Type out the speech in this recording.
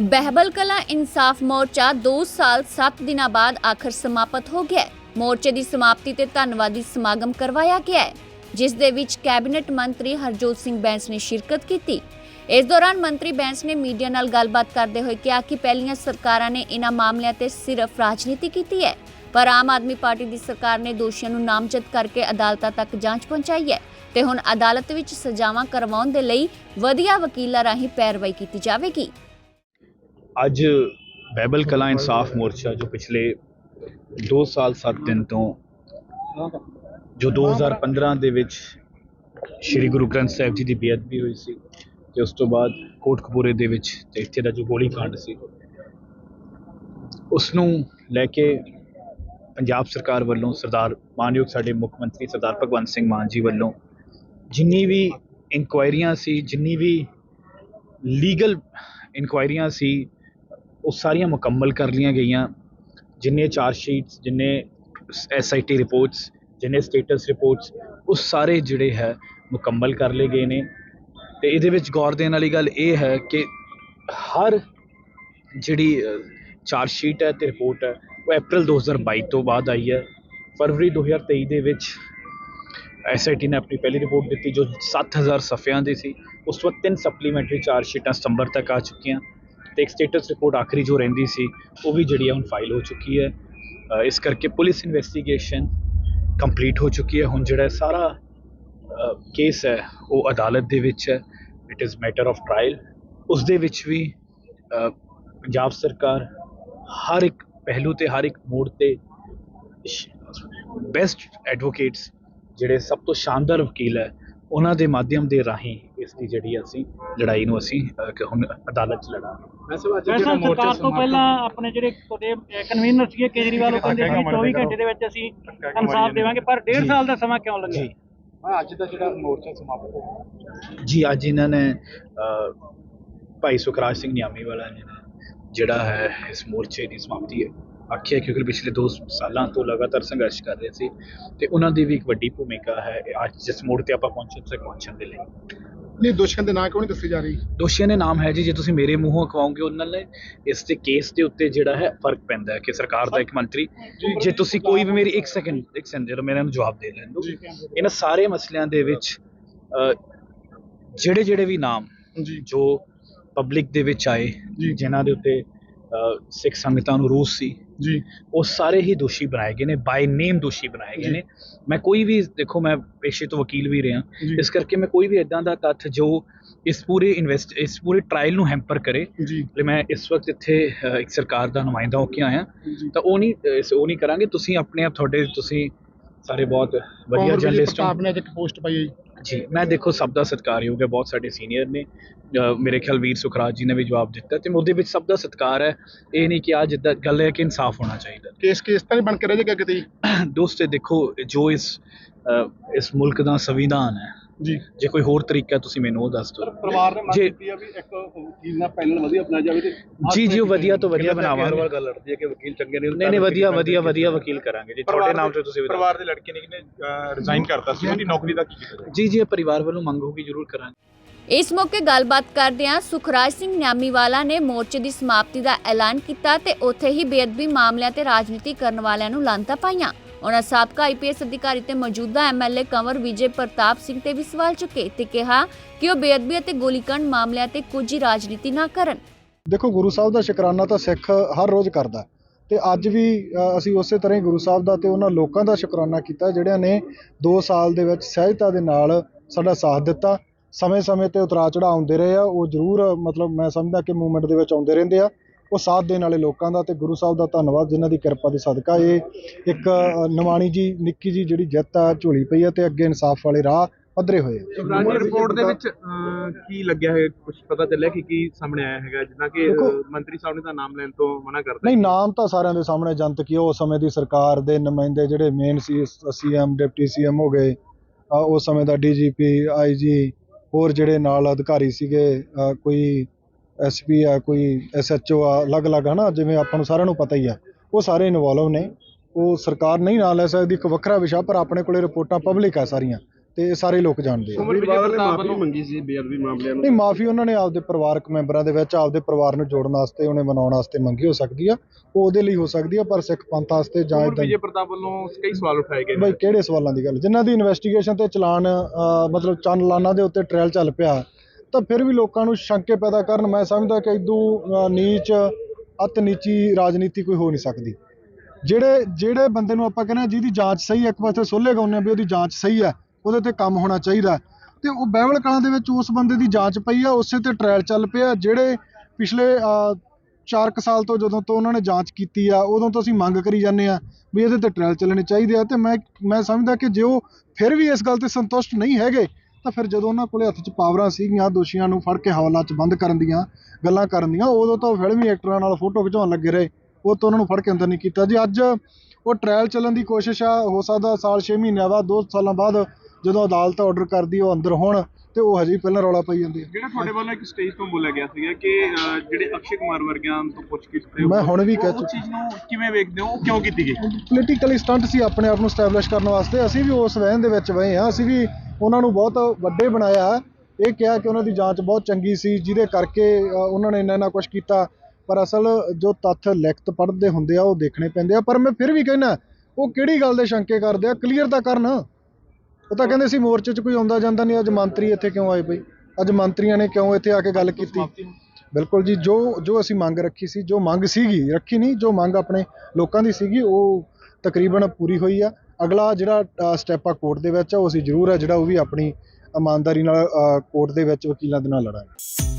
ਬਹਿਬਲ ਕਲਾ ਇਨਸਾਫ ਮੋਰਚਾ 2 ਸਾਲ 7 ਦਿਨਾਂ ਬਾਅਦ ਆਖਰ ਸਮਾਪਤ ਹੋ ਗਿਆ ਹੈ। ਮੋਰਚੇ ਦੀ ਸਮਾਪਤੀ ਤੇ ਧੰਨਵਾਦੀ ਸਮਾਗਮ ਕਰਵਾਇਆ ਗਿਆ ਹੈ, ਜਿਸ ਦੇ ਵਿੱਚ ਕੈਬਨਿਟ ਮੰਤਰੀ ਹਰਜੋਤ ਸਿੰਘ ਬੈਂਸ ਨੇ ਸ਼ਿਰਕਤ ਕੀਤੀ। ਇਸ ਦੌਰਾਨ ਮੰਤਰੀ ਬੈਂਸ ਨੇ ਮੀਡੀਆ ਨਾਲ ਗੱਲਬਾਤ ਕਰਦੇ ਹੋਏ ਕਿਹਾ ਕਿ ਪਹਿਲੀਆਂ ਸਰਕਾਰਾਂ ਨੇ ਇਹਨਾਂ ਮਾਮਲਿਆਂ ਤੇ ਸਿਰਫ ਰਾਜਨੀਤੀ ਕੀਤੀ ਹੈ, ਪਰ ਆਮ ਆਦਮੀ ਪਾਰਟੀ ਦੀ ਸਰਕਾਰ ਨੇ ਦੋਸ਼ੀਆਂ ਨੂੰ ਨਾਮਜ਼ਦ ਕਰਕੇ ਅਦਾਲਤਾਂ ਤੱਕ ਜਾਂਚ ਪਹੁੰਚਾਈ ਹੈ ਤੇ ਹੁਣ ਅਦਾਲਤ ਵਿੱਚ ਸਜ਼ਾਵਾਂ ਕਰਵਾਉਣ ਦੇ ਲਈ ਵਧੀਆ ਵਕੀਲਾਂ ਰਾਹੀਂ ਪੈਰਵਾਈ ਕੀਤੀ ਜਾਵੇਗੀ। ਅੱਜ ਬੈਬਲ ਕਲਾ ਇਨਸਾਫ ਮੋਰਚਾ ਜੋ ਪਿਛਲੇ 2 ਸਾਲ 7 ਦਿਨ ਤੋਂ ਜੋ 2015 ਦੇ ਵਿੱਚ ਸ੍ਰੀ ਗੁਰੂ ਗ੍ਰੰਥ ਸਾਹਿਬ ਜੀ ਦੀ ਬੇਅਦਬੀ ਹੋਈ ਸੀ ਤੇ ਉਸ ਤੋਂ ਬਾਅਦ ਕੋਟਕਪੂਰੇ ਦੇ ਵਿੱਚ ਤੇ ਇੱਥੇ ਦਾ ਜੋ ਗੋਲੀकांड ਸੀ ਉਸ ਨੂੰ ਲੈ ਕੇ ਪੰਜਾਬ ਸਰਕਾਰ ਵੱਲੋਂ ਸਰਦਾਰ ਮਾਨਯੋਗ ਸਾਡੇ ਮੁੱਖ ਮੰਤਰੀ ਸਰਦਾਰ ਭਗਵੰਤ ਸਿੰਘ ਮਾਨ ਜੀ ਵੱਲੋਂ ਜਿੰਨੀ ਵੀ ਇਨਕੁਆਇਰੀਆਂ ਸੀ, ਜਿੰਨੀ ਵੀ ਲੀਗਲ ਇਨਕੁਆਇਰੀਆਂ ਸੀ ਉਹ ਸਾਰੀਆਂ ਮੁਕੰਮਲ ਕਰ ਲਈਆਂ ਗਈਆਂ। ਜਿੰਨੇ ਚਾਰਜ ਸ਼ੀਟਸ, ਜਿੰਨੇ ਟੀ ਰਿਪੋਰਟਸ ਜਿੰਨੇ ਸਟੇਟਸ ਰਿਪੋਰਟਸ ਉਹ ਸਾਰੇ ਜਿਹੜੇ ਹੈ ਮੁਕੰਮਲ ਕਰ ਲਏ ਗਏ ਨੇ। ਤੇ ਇਹਦੇ ਵਿੱਚ ਗੌਰ ਦੇਣ ਵਾਲੀ ਗੱਲ ਇਹ ਹੈ ਕਿ ਹਰ ਜਿਹੜੀ ਚਾਰਜ ਸ਼ੀਟ ਹੈ ਤੇ ਰਿਪੋਰਟ ਹੈ, ਉਹ ਅਪ੍ਰੈਲ 2022 ਤੋਂ ਬਾਅਦ ਆਈ ਹੈ। ਫਰਵਰੀ 2023 ਦੇ ਵਿੱਚ ਐਸਆਈਟੀ ਨੇ ਆਪਣੀ ਪਹਿਲੀ ਰਿਪੋਰਟ ਦਿੱਤੀ, ਜੋ 7000 ਸਫ਼ਿਆਂ ਦੀ ਸੀ। ਉਸ ਤੋਂ ਬਾਅਦ ਤਿੰਨ ਸਪਲੀਮੈਂਟਰੀ ਚਾਰਜ ਸ਼ੀਟਾਂ ਸਤੰਬਰ ਤੱਕ ਆ ਚੁੱਕੀਆਂ। ਤੇ ਇੱਕ ਸਟੇਟਸ ਰਿਪੋਰਟ ਆਖਰੀ ਜੋ ਰਹਿੰਦੀ ਸੀ, ਉਹ ਵੀ ਜਿਹੜੀ ਹੈ ਹੁਣ ਫਾਈਲ ਹੋ ਚੁੱਕੀ ਹੈ। ਇਸ ਕਰਕੇ ਪੁਲਿਸ ਇਨਵੈਸਟੀਗੇਸ਼ਨ ਕੰਪਲੀਟ ਹੋ ਚੁੱਕੀ ਹੈ। ਹੁਣ ਜਿਹੜਾ ਸਾਰਾ ਕੇਸ ਹੈ, ਉਹ ਅਦਾਲਤ ਦੇ ਵਿੱਚ ਹੈ। It is matter of trial ਉਸ ਦੇ ਵਿੱਚ ਵੀ ਪੰਜਾਬ ਸਰਕਾਰ ਹਰ ਇੱਕ ਪਹਿਲੂ ਤੇ, ਹਰ ਇੱਕ ਮੋੜ ਤੇ ਬੈਸਟ ਐਡਵੋਕੇਟਸ ਜਿਹੜੇ ਸਭ ਤੋਂ ਸ਼ਾਨਦਾਰ ਵਕੀਲ ਹੈ ਉਹਨਾਂ ਦੇ ਮਾਧਿਅਮ ਦੇ ਰਾਹੀਂ ਇਸ ਦੀ ਜਿਹੜੀ ਅਸੀਂ ਲੜਾਈ ਨੂੰ ਅਸੀਂ ਕਿ ਹੁਣ ਅਦਾਲਤ 'ਚ ਲੜਾਂਗੇ। ਵੈਸੇ ਸਰਕਾਰ ਤੋਂ ਪਹਿਲਾਂ ਆਪਣੇ ਜਿਹੜੇ ਤੁਹਾਡੇ ਕਨਵੀਨਰ ਸੀਗੇ ਕੇਜਰੀਵਾਲ ਉਹ ਕਹਿੰਦੇ ਸੀ 24 ਘੰਟੇ ਦੇ ਵਿੱਚ ਅਸੀਂ ਇਨਸਾਫ ਦੇਵਾਂਗੇ ਪਰ ਡੇਢ ਜੀ। ਸਾਲ ਦਾ ਸਮਾਂ ਕਿਉਂ ਲੱਗਿਆ ਜੀ। ਅੱਜ ਦਾ ਜਿਹੜਾ ਮੋਰਚਾ ਸਮਾਪਤ ਹੋ ਜੀ ਅੱਜ ਇਹਨਾਂ ਨੇ ਭਾਈ ਸੁਖਰਾਜ ਸਿੰਘ ਨਿਆਮੀ ਵਾਲਾ ਨੇ ਜਿਹੜਾ ਹੈ ਇਸ ਮੋਰਚੇ ਦੀ ਸਮਾਪਤੀ ਹੈ। ਆਖਿਆ ਕਿਉਂਕਿ ਪਿਛਲੇ 2 ਸਾਲਾਂ ਤੋਂ ਲਗਾਤਾਰ ਸੰਘਰਸ਼ ਕਰ ਰਹੇ ਸੀ ਤੇ ਉਹਨਾਂ ਦੀ ਵੀ ਇੱਕ ਵੱਡੀ ਭੂਮਿਕਾ ਹੈ ਅੱਜ ਜਿਸ ਮੋੜ ਤੇ ਆਪਾਂ ਪਹੁੰਚੇ ਤੱਕ ਪਹੁੰਚਣ ਦੇ ਲਈ। ਨਹੀਂ ਦੋਸ਼ੀਆਂ ਦੇ ਨਾਂ ਕਿਉਂ ਨਹੀਂ ਦੱਸੀ ਜਾ ਰਹੀ? ਦੋਸ਼ੀਆਂ ਦੇ ਨਾਮ ਹੈ ਜੀ ਜੇ ਤੁਸੀਂ ਮੇਰੇ ਮੂੰਹੋਂ ਅਖਵਾਓਗੇ ਉਹਨਾਂ ਨੇ ਇਸ ਤੇ ਕੇਸ ਦੇ ਉੱਤੇ ਜਿਹੜਾ ਹੈ ਫ਼ਰਕ ਪੈਂਦਾ ਹੈ ਕਿ ਸਰਕਾਰ ਦਾ ਇੱਕ ਮੰਤਰੀ ਜੇ ਤੁਸੀਂ ਕੋਈ ਵੀ ਮੇਰੀ 1 ਸੈਕਿੰਡ ਇੱਕ ਸੈਕਿੰਡ ਜਿਹੜਾ ਮੇਰੇ ਨੂੰ ਜਵਾਬ ਦੇ ਲੈਣ ਇਹਨਾਂ ਸਾਰੇ ਮਸਲਿਆਂ ਦੇ ਵਿੱਚ ਜਿਹੜੇ ਜਿਹੜੇ ਵੀ ਨਾਮ ਜੀ। ਜੋ ਪਬਲਿਕ ਦੇ ਵਿੱਚ ਆਏ। ਜਿਨ੍ਹਾਂ ਦੇ ਉੱਤੇ ਸਿੱਖ ਸੰਗਤਾਂ ਨੂੰ ਰੋਸ ਸੀ ਜੀ। ਉਹ ਸਾਰੇ ਹੀ ਦੋਸ਼ੀ ਬਣਾਏ ਗਏ ਨੇ ਬਾਈ ਨੇਮ ਦੋਸ਼ੀ ਬਣਾਏ ਗਏ। ਨੇ। ਮੈਂ ਕੋਈ ਵੀ ਦੇਖੋ ਮੈਂ ਪੇਸ਼ੇ ਤੋਂ ਵਕੀਲ ਵੀ ਰਿਹਾ। ਇਸ ਕਰਕੇ ਮੈਂ ਕੋਈ ਵੀ ਇਦਾਂ ਦਾ ਤੱਥ ਜੋ ਇਸ ਪੂਰੇ ਇਨਵੈਸਟ ਇਸ ਪੂਰੇ ਟ੍ਰਾਇਲ ਨੂੰ ਹੈਂਪਰ ਕਰੇ ਜੀ। ਮੈਂ ਇਸ ਵਕਤ ਇੱਥੇ ਇੱਕ ਸਰਕਾਰ ਦਾ ਨੁਮਾਇੰਦਾ ਹੋ ਕੇ ਆਇਆ। ਤਾਂ ਉਹ ਨਹੀਂ ਉਹ ਨਹੀਂ ਕਰਾਂਗੇ। ਤੁਸੀਂ ਆਪਣੇ ਆਪ ਤੁਹਾਡੇ ਤੁਸੀਂ ਸਾਰੇ ਬਹੁਤ ਵਧੀਆ ਜਰਨਲਿਸਟ ਹੋ। ਪ੍ਰਤਾਪ ਨੇ ਅੱਜ ਇੱਕ ਪੋਸਟ ਪਾਈ ਹੈ ਜੀ ਮੈਂ ਦੇਖੋ ਸਭ ਦਾ ਸਤਿਕਾਰਯੋਗ ਹੈ ਬਹੁਤ ਸਾਡੇ ਸੀਨੀਅਰ ਨੇ। ਮੇਰੇ ਖਿਆਲ ਵੀਰ ਸੁਖਰਾਜ ਜੀ ਨੇ ਵੀ ਜਵਾਬ ਦਿੱਤਾ ਤੇ ਉਹਦੇ ਵਿੱਚ ਸਭ ਦਾ ਸਤਿਕਾਰ ਹੈ। ਇਹ ਨਹੀਂ ਕਿ ਆ ਜਿੱਦਾਂ ਗੱਲ ਹੈ ਕਿ ਇਨਸਾਫ ਹੋਣਾ ਚਾਹੀਦਾ। ਕੇਸ ਕੇਸ ਤਾਂ ਨਹੀਂ ਬਣ ਕੇ ਰਹਿ ਜਾਏਗਾ ਕਿਤੇ? ਦੋਸਤੇ ਦੇਖੋ ਜੋ ਇਸ ਇਸ ਮੁਲਕ ਦਾ ਸੰਵਿਧਾਨ ਹੈ ਜੀ। ਜੇ ਕੋਈ ਹੋਰ ਤਰੀਕਾ ਤੁਸੀਂ ਮੈਨੂੰ ਉਹ ਦੱਸ ਦਿਓ। ਪਰਿਵਾਰ ਨੇ ਮੰਗ ਜੀ। ਕੀਤੀ ਆ ਵੀ ਇੱਕ ਵਕੀਲ ਨਾਲ ਪੈਨਲ ਵਧੀਆ ਬਣਾਇਆ ਜਾਵੇ ਤੇ ਜੀ ਜੀ ਉਹ ਵਧੀਆ ਤੋਂ ਵਧੀਆ ਬਣਾਵਾਂਗੇ। ਗੱਲ ਲੜਦੀ ਹੈ ਕਿ ਵਕੀਲ ਚੰਗੇ ਨਹੀਂ ਨਹੀਂ ਨਹੀਂ ਵਧੀਆ ਵਧੀਆ ਵਧੀਆ ਵਕੀਲ ਕਰਾਂਗੇ ਜੀ। ਤੁਹਾਡੇ ਨਾਮ ਤੇ ਤੁਸੀਂ ਵੀ ਦੱਸੋ। ਪਰਿਵਾਰ ਦੇ ਲੜਕੇ ਨੇ ਕਿਨੇ ਰਿਜ਼ਾਈਨ ਕਰਤਾ ਸੀ। ਉਹਦੀ ਨੌਕਰੀ ਦਾ ਕੀ ਕੀਤਾ? ਜੀ ਜੀ ਇਹ ਪਰਿਵਾਰ ਵੱਲੋਂ ਮੰਗ ਹੋਗੀ ਜ਼ਰੂਰ ਕਰਾਂਗੇ। ਇਸ ਮੌਕੇ ਗੱਲਬਾਤ ਕਰਦਿਆਂ ਸੁਖਰਾਜ ਸਿੰਘ ਨਿਆਮੀਵਾਲਾ ਨੇ ਮੋਰਚੇ ਦੀ ਸਮਾਪਤੀ ਦਾ ਐਲਾਨ ਕੀਤਾ ਤੇ ਉੱਥੇ ਹੀ ਬੇਅਦਬੀ ਮਾਮਲਿਆਂ ਤੇ ਰਾਜਨੀਤੀ ਕਰਨ ਵਾਲਿਆਂ ਨੂੰ ਲਾਂਤਾ ਪਾਈਆਂ। ਉਹਨਾਂ ਸਾਬਕਾ ਆਈਪੀਐਸ ਅਧਿਕਾਰੀ ਤੇ ਮੌਜੂਦਾ ਐਮਐਲਏ ਕੰਵਰ ਵਿਜੇ ਪ੍ਰਤਾਪ ਸਿੰਘ ਤੇ ਵੀ ਸਵਾਲ ਚੁੱਕੇ ਤੇ ਕਿਹਾ ਕਿ ਉਹ ਬੇਅਦਬੀ ਅਤੇ ਗੋਲੀकांड ਮਾਮਲਿਆਂ ਤੇ ਕੁਝ ਰਾਜਨੀਤੀ ਨਾ ਕਰਨ। ਦੇਖੋ, ਗੁਰੂ ਸਾਹਿਬ ਦਾ ਸ਼ੁਕਰਾਨਾ ਤਾਂ ਸਿੱਖ ਹਰ ਰੋਜ਼ ਕਰਦਾ ਤੇ ਅੱਜ ਵੀ ਅਸੀਂ ਉਸੇ ਤਰ੍ਹਾਂ ਹੀ ਗੁਰੂ ਸਾਹਿਬ ਦਾ ਤੇ ਉਹਨਾਂ ਲੋਕਾਂ ਦਾ ਸ਼ੁਕਰਾਨਾ ਕੀਤਾ ਜਿਹੜਿਆਂ ਨੇ 2 ਸਾਲ ਦੇ ਵਿੱਚ ਸਹਿਜਤਾ ਦੇ ਨਾਲ ਸਾਡਾ ਸਾਥ ਦਿੱਤਾ। ਸਮੇਂ-ਸਮੇਂ ਤੇ ਉਤਰਾ ਚੜਾ ਆਉਂਦੇ ਰਹੇ ਆ, ਉਹ ਜ਼ਰੂਰ ਮਤਲਬ ਮੈਂ ਸਮਝਦਾ ਕਿ ਮੂਵਮੈਂਟ ਦੇ ਵਿੱਚ ਆਉਂਦੇ ਰਹਿੰਦੇ ਆ। ਉਹ ਸਾਥ ਦੇਣ ਵਾਲੇ ਲੋਕਾਂ ਦਾ ਤੇ ਗੁਰੂ ਸਾਹਿਬ ਦਾ ਧੰਨਵਾਦ ਜਿਨ੍ਹਾਂ ਦੀ ਕਿਰਪਾ ਦੇ ਸਦਕਾ ਇਹ ਇੱਕ ਅ, ਨਿਮਾਣੀ ਜੀ ਨਿੱਕੀ ਜੀ ਜਿਹੜੀ ਜਿੱਤ ਆ ਝੋਲੀ ਪਈ ਆ ਤੇ ਅੱਗੇ ਇਨਸਾਫ ਵਾਲੇ ਰਾਹ ਪੱਧਰੇ ਹੋਏ ਆ। ਰਿਪੋਰਟ ਦੇ ਵਿੱਚ ਕੀ ਲੱਗਿਆ ਹੈ? ਕੁਝ ਪਤਾ ਚੱਲਿਆ ਕਿ ਕੀ ਸਾਹਮਣੇ ਆਇਆ ਹੈਗਾ ਜਿੱਦਾਂ ਕਿ ਮੰਤਰੀ ਸਾਹਿਬ ਨੇ ਤਾਂ ਨਾਮ ਲੈਣ ਤੋਂ ਮਨਾ ਕਰਤਾ ਨਹੀਂ ਨਾਮ ਤਾਂ ਸਾਰਿਆਂ ਦੇ ਸਾਹਮਣੇ ਜਨਤਕ ਹੀ। ਉਸ ਸਮੇਂ ਦੀ ਸਰਕਾਰ ਦੇ ਨੁਮਾਇੰਦੇ ਜਿਹੜੇ ਮੇਨ ਸੀ ਸੀਐਮ ਡਿਪਟੀ ਸੀਐਮ ਹੋ ਗਏ ਉਸ ਸਮੇਂ ਦਾ ਡੀਜੀਪੀ ਆਈਜੀ ਹੋਰ ਜਿਹੜੇ ਨਾਲ ਅਧਿਕਾਰੀ ਸੀਗੇ ਕੋਈ ਐਸਪੀ ਆ ਕੋਈ ਐਸਐਚਓ ਆ ਅਲੱਗ-ਅਲੱਗ ਹਨਾ ਜਿਵੇਂ ਆਪਾਂ ਨੂੰ ਸਾਰਿਆਂ ਨੂੰ ਪਤਾ ਹੀ ਆ ਉਹ ਸਾਰੇ ਇਨਵੋਲਵ ਨੇ। ਉਹ ਸਰਕਾਰ ਨਹੀਂ ਨਾਂ ਲੈ ਸਕਦੀ ਇੱਕ ਵੱਖਰਾ ਵਿਸ਼ਾ ਪਰ ਆਪਣੇ ਕੋਲੇ ਰਿਪੋਰਟਾਂ ਪਬਲਿਕ ਆ ਸਾਰੀਆਂ ਤੇ ਇਹ ਸਾਰੇ ਲੋਕ ਜਾਣਦੇ ਆ। ਉਮਰ ਵਿਜੇ ਪ੍ਰਤਾਪ ਵੱਲੋਂ ਮੰਗੀ ਸੀ ਬੇਅਦਬੀ ਮਾਮਲਿਆਂ ਨਹੀਂ ਮਾਫੀ ਉਹਨਾਂ ਨੇ ਆਪਦੇ ਪਰਿਵਾਰਕ ਮੈਂਬਰਾਂ ਦੇ ਵਿੱਚ ਆਪਦੇ ਪਰਿਵਾਰ ਨੂੰ ਜੋੜਨ ਵਾਸਤੇ ਉਹਨੇ ਮਨਾਉਣ ਵਾਸਤੇ ਮੰਗੀ ਹੋ ਸਕਦੀ ਆ। ਉਹ ਉਹਦੇ ਲਈ ਹੋ ਸਕਦੀ ਆ ਪਰ ਸਿੱਖ ਪੰਥ ਵਾਸਤੇ ਜਾਂ ਉਮਰ ਇਦਾਂ ਵਿਜੇ ਪ੍ਰਤਾਪ ਵੱਲੋਂ ਕਈ ਸਵਾਲ ਉਠਾਏ ਗਏ ਨੇ। ਬਈ ਕਿਹੜੇ ਸਵਾਲਾਂ ਦੀ ਗੱਲ? ਜਿਨ੍ਹਾਂ ਦੀ ਇਨਵੈਸਟੀਗੇਸ਼ਨ ਤੇ ਚਲਾਨ ਮਤਲਬ ਚੰਨ ਲਾਨਾਂ ਦੇ ਉੱਤੇ ਟ੍ਰਾਇਲ ਚੱਲ ਪਿਆ ਤਾਂ ਫਿਰ ਵੀ ਲੋਕਾਂ ਨੂੰ ਸ਼ੰਕੇ ਪੈਦਾ ਕਰਨ, ਮੈਂ ਸਮਝਦਾ ਕਿ ਇਦੋਂ ਨੀਚ ਅਤ ਨੀਚੀ ਰਾਜਨੀਤੀ ਕੋਈ ਹੋ ਨਹੀਂ ਸਕਦੀ। ਜਿਹੜੇ ਜਿਹੜੇ ਬੰਦੇ ਨੂੰ ਆਪਾਂ ਕਹਿੰਦੇ ਹਾਂ ਜਿਹਦੀ ਜਾਂਚ ਸਹੀ ਹੈ, ਇੱਕ ਪਾਸੇ ਸੋਲੇ ਗਾਉਂਦੇ ਹਾਂ ਵੀ ਉਹਦੀ ਜਾਂਚ ਸਹੀ ਹੈ, ਉਹਦੇ ਤੇ ਕੰਮ ਹੋਣਾ ਚਾਹੀਦਾ ਤੇ ਉਹ ਬਹਿਵਲ ਕਲਾਂ ਦੇ ਵਿੱਚ ਉਸ ਬੰਦੇ ਦੀ ਜਾਂਚ ਪਈ ਆ ਉਸੇ ਤੇ ਟ੍ਰਾਇਲ ਚੱਲ ਪਿਆ ਜਿਹੜੇ ਪਿਛਲੇ 4 ਸਾਲ ਤੋਂ ਜਦੋਂ ਤੋਂ ਉਹਨਾਂ ਨੇ ਜਾਂਚ ਕੀਤੀ ਆ, ਉਦੋਂ ਤੋਂ ਅਸੀਂ ਮੰਗ ਕਰੀ ਜਾਂਦੇ ਆ ਵੀ ਇਹਦੇ ਤੇ ਟ੍ਰਾਇਲ ਚੱਲਣੇ ਚਾਹੀਦੇ ਆ। ਤੇ ਮੈਂ ਮੈਂ ਸਮਝਦਾ ਕਿ ਜੇ ਉਹ ਫਿਰ ਵੀ ਇਸ ਗੱਲ ਤੇ ਸੰਤੁਸ਼ਟ ਨਹੀਂ ਹੈਗੇ ਤਾਂ ਫਿਰ ਜਦੋਂ ਉਹਨਾਂ ਕੋਲੇ ਹੱਥ 'ਚ ਪਾਵਰਾਂ ਸੀਗੀਆਂ ਦੋਸ਼ੀਆਂ ਨੂੰ ਫੜ ਕੇ ਹਵਾਲਾ 'ਚ ਬੰਦ ਕਰਨ ਦੀਆਂ ਗੱਲਾਂ ਕਰਨ ਦੀਆਂ ਉਦੋਂ ਤਾਂ ਉਹ ਫਿਲਮੀ ਐਕਟਰਾਂ ਨਾਲ ਫੋਟੋ ਖਿਚਾਉਣ ਲੱਗੇ ਰਹੇ। ਉਹ ਤੋਂ ਉਹਨਾਂ ਨੂੰ ਫੜ ਕੇ ਅੰਦਰ ਨਹੀਂ ਕੀਤਾ। ਜੀ ਅੱਜ ਉਹ ਟ੍ਰਾਇਲ ਚੱਲਣ ਦੀ ਕੋਸ਼ਿਸ਼ ਆ ਹੋ ਸਕਦਾ ਸਾਲ 6 ਮਹੀਨਿਆਂ ਬਾਅਦ 2 ਸਾਲਾਂ ਬਾਅਦ ਜਦੋਂ ਅਦਾਲਤ ਆਰਡਰ ਕਰਦੀ ਉਹ ਅੰਦਰ ਹੋਣ ਤੇ ਉਹ ਹਜੇ ਪਹਿਲਾਂ ਰੌਲਾ ਪਾਈ ਜਾਂਦੇ ਆ। ਜਿਹੜਾ ਤੁਹਾਡੇ ਵੱਲੋਂ ਇੱਕ ਸਟੇਜ ਤੋਂ ਬੋਲਿਆ ਗਿਆ ਸੀਗਾ ਕਿ ਜਿਹੜੇ ਅਕਸ਼ੇ ਕੁਮਾਰ ਵਰਗਿਆਂ ਤੋਂ ਪੁੱਛ ਕੇ ਮੈਂ ਹੁਣ ਵੀ ਕਹਿ ਉਸ ਚੀਜ਼ ਨੂੰ ਕਿਵੇਂ ਵੇਖਦੇ ਹੋ? ਕਿਉਂ ਕੀਤੀ ਗਈ? ਪੋਲੀਟੀਕਲ ਸਟੰਟ ਸੀ ਆਪਣੇ ਆਪ ਨੂੰ ਸਟੈਬਲਿਸ਼ ਕਰਨ ਵਾਸਤੇ। ਅਸੀਂ ਵੀ ਉਸ ਵਹਿਣ ਦੇ ਵਿੱਚ ਵਏ ਹਾਂ ਅਸੀਂ ਵੀ ਉਹਨਾਂ ਨੂੰ ਬਹੁਤ ਵੱਡੇ ਬਣਾਇਆ। ਇਹ ਕਿਹਾ ਕਿ ਉਹਨਾਂ ਦੀ ਜਾਂਚ ਬਹੁਤ ਚੰਗੀ ਸੀ, ਜਿਹਦੇ ਕਰਕੇ ਉਹਨਾਂ ਨੇ ਇੰਨਾ ਇੰਨਾ ਕੁਝ ਕੀਤਾ। ਪਰ ਅਸਲ ਜੋ ਤੱਥ ਲਿਖਤ ਪੜ੍ਹਦੇ ਹੁੰਦੇ ਆ, ਉਹ ਦੇਖਣੇ ਪੈਂਦੇ ਆ। ਪਰ ਮੈਂ ਫਿਰ ਵੀ ਕਹਿੰਦਾ, ਉਹ ਕਿਹੜੀ ਗੱਲ ਦੇ ਸ਼ੰਕੇ ਕਰਦੇ ਆ? ਕਲੀਅਰ ਤਾਂ ਕਰਨ। ਉਹ ਤਾਂ ਕਹਿੰਦੇ ਸੀ, ਮੋਰਚੇ 'ਚ ਕੋਈ ਆਉਂਦਾ ਜਾਂਦਾ ਨਹੀਂ, ਅੱਜ ਮੰਤਰੀ ਇੱਥੇ ਕਿਉਂ ਆਏ ਬਈ? ਅੱਜ ਮੰਤਰੀਆਂ ਨੇ ਕਿਉਂ ਇੱਥੇ ਆ ਕੇ ਗੱਲ ਕੀਤੀ? ਬਿਲਕੁਲ ਜੀ, ਜੋ ਜੋ ਅਸੀਂ ਮੰਗ ਰੱਖੀ ਸੀ, ਜੋ ਮੰਗ ਸੀਗੀ, ਰੱਖੀ ਨਹੀਂ, ਜੋ ਮੰਗ ਆਪਣੇ ਲੋਕਾਂ ਦੀ ਸੀਗੀ, ਉਹ ਤਕਰੀਬਨ ਪੂਰੀ ਹੋਈ ਆ। ਅਗਲਾ ਜਿਹੜਾ ਸਟੈਪ ਆ ਕੋਰਟ ਦੇ ਵਿੱਚ ਆ ਉਹ ਅਸੀਂ ਜ਼ਰੂਰ ਆ, ਜਿਹੜਾ ਉਹ ਵੀ ਆਪਣੀ ਇਮਾਨਦਾਰੀ ਨਾਲ ਕੋਰਟ ਦੇ ਵਿੱਚ ਵਕੀਲਾਂ ਦੇ ਨਾਲ ਲੜਾਂਗੇ।